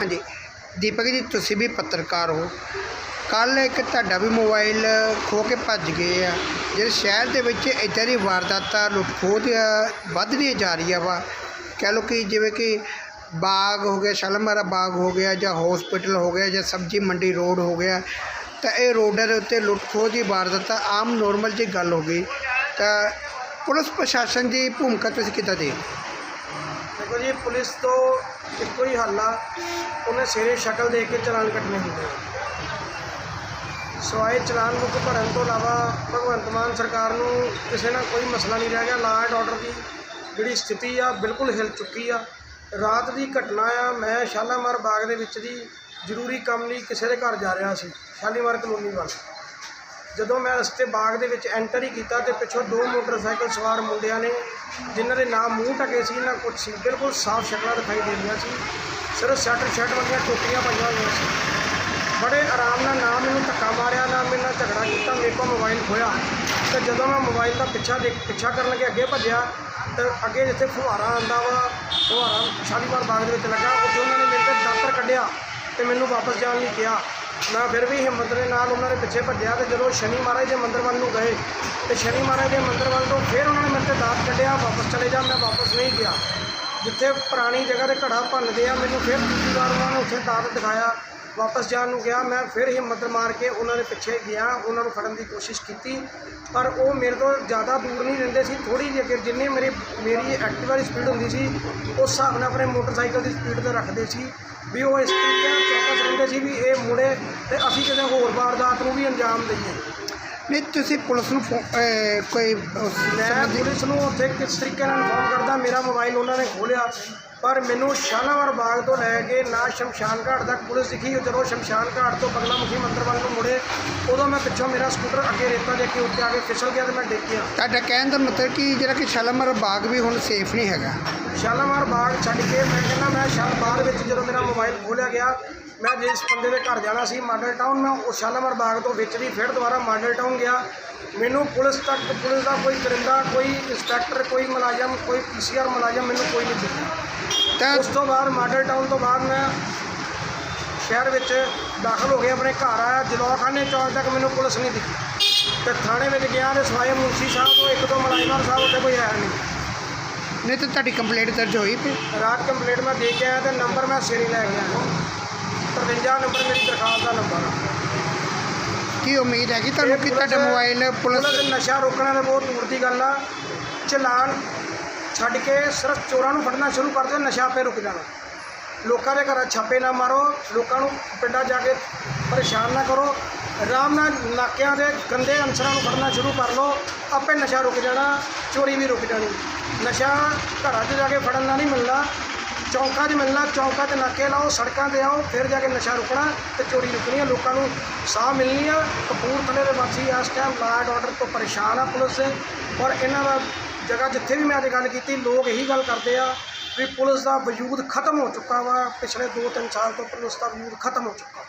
ਹਾਂਜੀ। ਦੀਪਕ ਜੀ, ਤੁਸੀਂ ਵੀ ਪੱਤਰਕਾਰ ਹੋ। ਕੱਲ ਇੱਕ ਤੁਹਾਡਾ ਵੀ ਮੋਬਾਈਲ ਖੋ ਕੇ ਭੱਜ ਗਏ ਆ। ਜਿਹੜੇ ਸ਼ਹਿਰ ਦੇ ਵਿੱਚ ਇੱਦਾਂ ਦੀ ਵਾਰਦਾਤਾਂ ਲੁੱਟ ਖੋਹ ਦੀਆਂ ਵੱਧਦੀਆਂ ਜਾ ਰਹੀਆਂ ਵਾ, ਕਹਿ ਲਓ ਕਿ ਜਿਵੇਂ ਕਿ ਬਾਗ ਹੋ ਗਿਆ ਸ਼ਾਲਮਾਰਾ ਬਾਗ ਹੋ ਗਿਆ ਜਾਂ ਹਸਪੀਟਲ ਹੋ ਗਿਆ ਜਾਂ ਸਬਜ਼ੀ ਮੰਡੀ ਰੋਡ ਹੋ ਗਿਆ, ਤਾਂ ਇਹ ਰੋਡਾਂ ਦੇ ਉੱਤੇ ਲੁੱਟ ਖੋਹ ਦੀ ਵਾਰਦਾਤਾਂ ਆਮ ਨੋਰਮਲ ਜੀ ਗੱਲ ਹੋ ਗਈ। ਤਾਂ ਪੁਲਿਸ ਪ੍ਰਸ਼ਾਸਨ ਦੀ ਭੂਮਿਕਾ ਤੁਸੀਂ ਕਿੱਦਾਂ ਦੇ ਦੇਖੋ ਜੀ, ਪੁਲਿਸ ਤੋਂ ਇੱਕੋ ਹੀ ਹੱਲ ਆ। ਉਹਨੇ ਸਿਰੇ ਸ਼ਕਲ ਦੇਖ ਕੇ ਚਲਾਨ ਕੱਟਣੇ ਹੁੰਦੇ ਆ। ਸਵਾਏ ਚਲਾਨ ਬੁੱਕ ਭਰਨ ਤੋਂ ਇਲਾਵਾ ਭਗਵੰਤ ਮਾਨ ਸਰਕਾਰ ਨੂੰ ਕਿਸੇ ਨਾਲ ਕੋਈ ਮਸਲਾ ਨਹੀਂ ਰਹਿ ਗਿਆ। ਲਾ ਐਂਡ ਆਰਡਰ ਦੀ ਜਿਹੜੀ ਸਥਿਤੀ ਆ, ਬਿਲਕੁਲ ਹਿਲ ਚੁੱਕੀ ਆ। ਰਾਤ ਦੀ ਘਟਨਾ ਆ, ਮੈਂ ਸ਼ਾਲਾਮਾਰ ਬਾਗ ਦੇ ਵਿੱਚ ਦੀ ਜ਼ਰੂਰੀ ਕੰਮ ਲਈ ਕਿਸੇ ਦੇ ਘਰ ਜਾ ਰਿਹਾ ਸੀ। ਸ਼ਾਲੀਮਾਰ ਕਲੋਨੀ ਵੱਲ। ਜਦੋਂ ਮੈਂ ਰਸਤੇ ਬਾਗ ਦੇ ਵਿੱਚ ਐਂਟਰ ਹੀ ਕੀਤਾ ਤੇ ਪਿੱਛੋਂ ਦੋ ਮੋਟਰਸਾਈਕਲ ਸਵਾਰ ਮੁੰਡਿਆਂ ਨੇ, ਜਿਨ੍ਹਾਂ ਦੇ ਨਾਮ ਮੂੰਹ ਢਕੇ ਸੀ, ਨਾ ਕੁਛ ਸੀ, ਬਿਲਕੁਲ ਸਾਫ਼ ਸ਼ਕਲਾਂ ਦਿਖਾਈ ਦੇ ਰਹੀਆਂ ਸੀ। ਸਿਰਫ ਸ਼ਟਰ ਸ਼ਰਟ ਵਾਲੀਆਂ ਟੋਪੀਆਂ ਪਾਈਆਂ ਹੋਈਆਂ ਸੀ। ਬੜੇ ਆਰਾਮ ਨਾਲ ਨਾ ਮੈਨੂੰ ਧੱਕਾ ਮਾਰਿਆ, ਨਾ ਮੇਰੇ ਨਾਲ ਝਗੜਾ ਕੀਤਾ, ਮੇਰੇ ਕੋਲ ਮੋਬਾਈਲ ਖੋਇਆ ਤੇ ਜਦੋਂ ਮੈਂ ਮੋਬਾਈਲ ਦਾ ਪਿੱਛਾ ਦੇ ਪਿੱਛਾ ਕਰਨ ਲੱਗੇ, ਅੱਗੇ ਭੱਜਿਆ, ਤੇ ਅੱਗੇ ਜਿੱਥੇ ਫੁਹਾਰਾ ਆਂਦਾ ਵਾ, ਫੁਹਾਰਾ ਸ਼ਾਲੀਮਾਰ ਬਾਗ ਦੇ ਵਿੱਚ ਲੱਗਾ, ਉੱਥੇ ਉਹਨਾਂ ਨੇ ਮੇਰੇ ਤੇ ਦਾਤਰ ਕੱਢਿਆ ਤੇ ਮੈਨੂੰ ਵਾਪਸ ਜਾਣ ਲਈ ਕਿਹਾ। ਮੈਂ ਫਿਰ ਵੀ ਹਿੰਮਤ ਦੇ ਨਾਲ ਉਹਨਾਂ ਦੇ ਪਿੱਛੇ ਭੱਜਿਆ ਤੇ ਜਦੋਂ ਸ਼ਨੀ ਮਹਾਰਾਜ ਦੇ ਮੰਦਰ ਵੱਲ ਨੂੰ ਗਏ ਤੇ ਸ਼ਨੀ ਮਹਾਰਾਜ ਦੇ ਮੰਦਰ ਵੱਲ ਤੋਂ ਫਿਰ ਉਹਨਾਂ ਨੇ ਮੇਰੇ ਤੇ ਦਾਤ ਕੱਢਿਆ, ਵਾਪਸ ਚਲੇ ਜਾ ਮੈਂ ਵਾਪਸ ਨਹੀਂ ਗਿਆ। ਜਿੱਥੇ ਪੁਰਾਣੀ ਜਗ੍ਹਾ ਤੇ ਘੜਾ ਭੰਨਦੇ ਆ, ਮੈਨੂੰ ਫਿਰ ਦੂਜੀ ਵਾਰ ਉਹਨਾਂ ਨੇ ਉੱਥੇ ਦਾਤ ਦਿਖਾਇਆ, ਵਾਪਸ ਜਾਣ ਨੂੰ ਗਿਆ ਮੈਂ ਫਿਰ ਹਿੰਮਤ ਮਾਰ ਕੇ ਉਹਨਾਂ ਦੇ ਪਿੱਛੇ ਗਿਆ, ਉਹਨਾਂ ਨੂੰ ਫੜਨ ਦੀ ਕੋਸ਼ਿਸ਼ ਕੀਤੀ, ਪਰ ਉਹ ਮੇਰੇ ਤੋਂ ਜ਼ਿਆਦਾ ਦੂਰ ਨਹੀਂ ਰਹਿੰਦੇ ਸੀ। ਥੋੜੀ ਜਿਹੀ ਅੱਗੇ ਜਿੰਨੀ ਮੇਰੀ ਮੇਰੀ ਐਕਟਿਵਾ ਦੀ ਸਪੀਡ ਹੁੰਦੀ ਸੀ, ਉਸ ਹਿਸਾਬ ਨਾਲ ਆਪਣੇ ਮੋਟਰਸਾਈਕਲ ਦੀ ਸਪੀਡ ਤੇ ਰੱਖਦੇ ਸੀ। ਵੀ ਉਹ ਇਸ ਤਰੀਕੇ ਨਾਲ ਚੌਕਸ ਰਹਿੰਦੇ ਸੀ ਵੀ ਇਹ ਮੁੜੇ ਤੇ ਅਸੀਂ ਕਿਸੇ ਹੋਰ ਵਾਰਦਾਤ ਨੂੰ ਵੀ ਅੰਜਾਮ ਦਈਏ। ਨਹੀਂ ਤੁਸੀਂ ਪੁਲਿਸ ਨੂੰ ਫੋ- ਅਹ ਕੋਈ ਉਸ ਮੈਂ ਸੰਬੰਧੀ- ਪੁਲਿਸ ਨੂੰ ਉੱਥੇ ਕਿਸ ਤਰੀਕੇ ਨਾਲ ਇਨਫੋਰਮ ਕਰਦਾ? ਮੇਰਾ ਮੋਬਾਈਲ ਉਹਨਾਂ ਨੇ ਖੋਲਿਆ। ਪਰ ਮੈਨੂੰ ਸ਼ਾਲਾਵਾਰ ਬਾਗ ਤੋਂ ਲੈ ਕੇ ਨਾ ਸ਼ਮਸ਼ਾਨ ਘਾਟ ਤੱਕ ਪੁਲਿਸ ਦਿਖੀ। ਜਦੋਂ ਸ਼ਮਸ਼ਾਨ ਘਾਟ ਤੋਂ ਬਗਲਾਮੁਖੀ ਮੰਦਿਰ ਵੱਲ ਨੂੰ ਮੁੜੇ ਉਦੋਂ ਮੈਂ ਪਿੱਛੋਂ ਮੇਰਾ ਸਕੂਟਰ ਅੱਗੇ ਰੇਤਾ ਦੇ ਕੇ ਉੱਤੇ ਆ ਕੇ ਫਿਸਲ ਗਿਆ ਤੇ ਮੈਂ ਡਿੱਗ ਗਿਆ ਤੁਹਾਡਾ ਕਹਿਣ ਦਾ ਮਤਲਬ ਕਿ ਜਿਹੜਾ ਕਿ ਸ਼ਾਲਾਮਾਰ ਬਾਗ ਵੀ ਹੁਣ ਸੇਫ ਨਹੀਂ ਹੈਗਾ। ਸ਼ਾਲਾਮਾਰ ਬਾਗ ਛੱਡ ਕੇ ਮੈਂ ਕਹਿੰਦਾ ਮੈਂ ਸ਼ਾਲ ਬਾਅਦ ਵਿੱਚ ਜਦੋਂ ਮੇਰਾ ਮੋਬਾਈਲ ਖੋਲਿਆ ਗਿਆ ਮੈਂ ਜਿਸ ਬੰਦੇ ਦੇ ਘਰ ਜਾਣਾ ਸੀ ਮਾਡਲ ਟਾਊਨ ਮੈਂ ਉਹ ਸ਼ਾਲਾਮਾਰ ਬਾਗ ਤੋਂ ਵਿੱਚ ਦੀ ਫਿਰ ਦੁਬਾਰਾ ਮਾਡਲ ਟਾਊਨ ਗਿਆ। ਮੈਨੂੰ ਪੁਲਿਸ ਤੱਕ ਪੁਲਿਸ ਦਾ ਕੋਈ ਕਰਿੰਦਾ ਕੋਈ ਇੰਸਪੈਕਟਰ ਕੋਈ ਮੁਲਾਜ਼ਮ ਕੋਈ ਪੀਸੀਆਰ ਮੁਲਾਜ਼ਮ ਮੈਨੂੰ ਕੋਈ ਨਹੀਂ ਦਿਖਿਆ ਤਾਂ ਉਸ ਤੋਂ ਬਾਅਦ ਮਾਡਲ ਟਾਊਨ ਤੋਂ ਬਾਅਦ ਮੈਂ ਸ਼ਹਿਰ ਵਿੱਚ ਦਾਖਲ ਹੋ ਗਿਆ ਆਪਣੇ ਘਰ ਆਇਆ। ਜਲੌਖਾਨੇ ਚੌਕ ਤੱਕ ਮੈਨੂੰ ਪੁਲਿਸ ਨਹੀਂ ਦਿਖੀ ਤੇ ਥਾਣੇ ਵਿੱਚ ਗਿਆ ਤੇ ਸਵਾਏ ਮੁਨਸ਼ੀ ਸਾਹਿਬ ਤੋਂ ਇੱਕ ਦੋ ਮੁਲਾਜ਼ਮਾਂ ਸਾਹਿਬ ਉੱਥੇ ਕੋਈ ਆਇਆ ਨਹੀਂ। ਨਹੀਂ ਤਾਂ ਤੁਹਾਡੀ ਕੰਪਲੇਂਟ ਦਰਜ ਹੋਈ ਪਈ। ਰਾਤ ਕੰਪਲੀਟ ਮੈਂ ਦੇ ਕੇ ਆਇਆ ਤੇ ਨੰਬਰ ਮੈਂ ਸਿਰੇ ਲੈ ਗਿਆ 53 ਨੰਬਰ ਮੇਰੀ ਦਰਖਾਸਤ ਦਾ ਨੰਬਰ। ਆ। ਕੀ ਉਮੀਦ ਹੈਗੀ ਤੁਹਾਨੂੰ ਕਿ ਤੁਹਾਡਾ ਮੋਬਾਈਲ ਪੁਲਿਸ ਪੁਲਿਸ ਨਸ਼ਾ ਰੋਕਣਾ ਤਾਂ ਬਹੁਤ ਦੂਰ ਦੀ ਗੱਲ ਆ। ਚਲਾਨ ਛੱਡ ਕੇ ਸਿਰਫ ਚੋਰਾਂ ਨੂੰ ਫੜਨਾ ਸ਼ੁਰੂ ਕਰ ਦਿਓ ਨਸ਼ਾ ਆਪੇ ਰੁਕ ਜਾਣਾ। ਲੋਕਾਂ ਦੇ ਘਰਾਂ ਛਾਪੇ ਨਾ ਮਾਰੋ ਲੋਕਾਂ ਨੂੰ ਪਿੰਡਾਂ ਜਾ ਕੇ ਪਰੇਸ਼ਾਨ ਨਾ ਕਰੋ। ਆਰਾਮ ਨਾਲ ਨਾਕਿਆਂ ਦੇ ਗੰਦੇ ਅਨਸਰਾਂ ਨੂੰ ਫੜਨਾ ਸ਼ੁਰੂ ਕਰ ਲਓ ਆਪੇ ਨਸ਼ਾ ਰੁਕ ਜਾਣਾ ਚੋਰੀ ਵੀ ਰੁਕ ਜਾਣੀ। ਨਸ਼ਾ ਘਰਾਂ 'ਚ ਜਾ ਕੇ ਫੜਨ ਨਾਲ ਨਹੀਂ ਮਿਲਣਾ। ਚੌਂਕਾਂ 'ਚ ਮਿਲਣਾ, ਚੌਂਕਾਂ 'ਚ ਨਾਕੇ ਲਾਓ, ਸੜਕਾਂ 'ਤੇ ਆਓ, ਫਿਰ ਜਾ ਕੇ ਨਸ਼ਾ ਰੁਕਣਾ ਤੇ ਚੋਰੀ ਰੁਕਣੀ ਆ। ਲੋਕਾਂ ਨੂੰ ਸਾਹ ਮਿਲਣੀ ਆ। ਕਪੂਰਥਲੇ ਦੇ ਵਾਸੀ ਇਸ ਟਾਈਮ ਲਾਅ ਆਰਡਰ ਤੋਂ ਪਰੇਸ਼ਾਨ ਆ ਪੁਲਿਸ। ਔਰ ਇਹਨਾਂ ਦਾ ਜਗ੍ਹਾ ਜਿੱਥੇ ਵੀ ਮੈਂ ਅੱਜ ਗੱਲ ਕੀਤੀ, ਲੋਕ ਇਹੀ ਗੱਲ ਕਰਦੇ ਆ ਵੀ ਪੁਲਿਸ ਦਾ ਵਜੂਦ ਖਤਮ ਹੋ ਚੁੱਕਾ ਵਾ। ਪਿਛਲੇ 2-3 ਸਾਲ ਤੋਂ ਪੁਲਿਸ ਦਾ ਵਜੂਦ ਖਤਮ ਹੋ ਚੁੱਕਾ।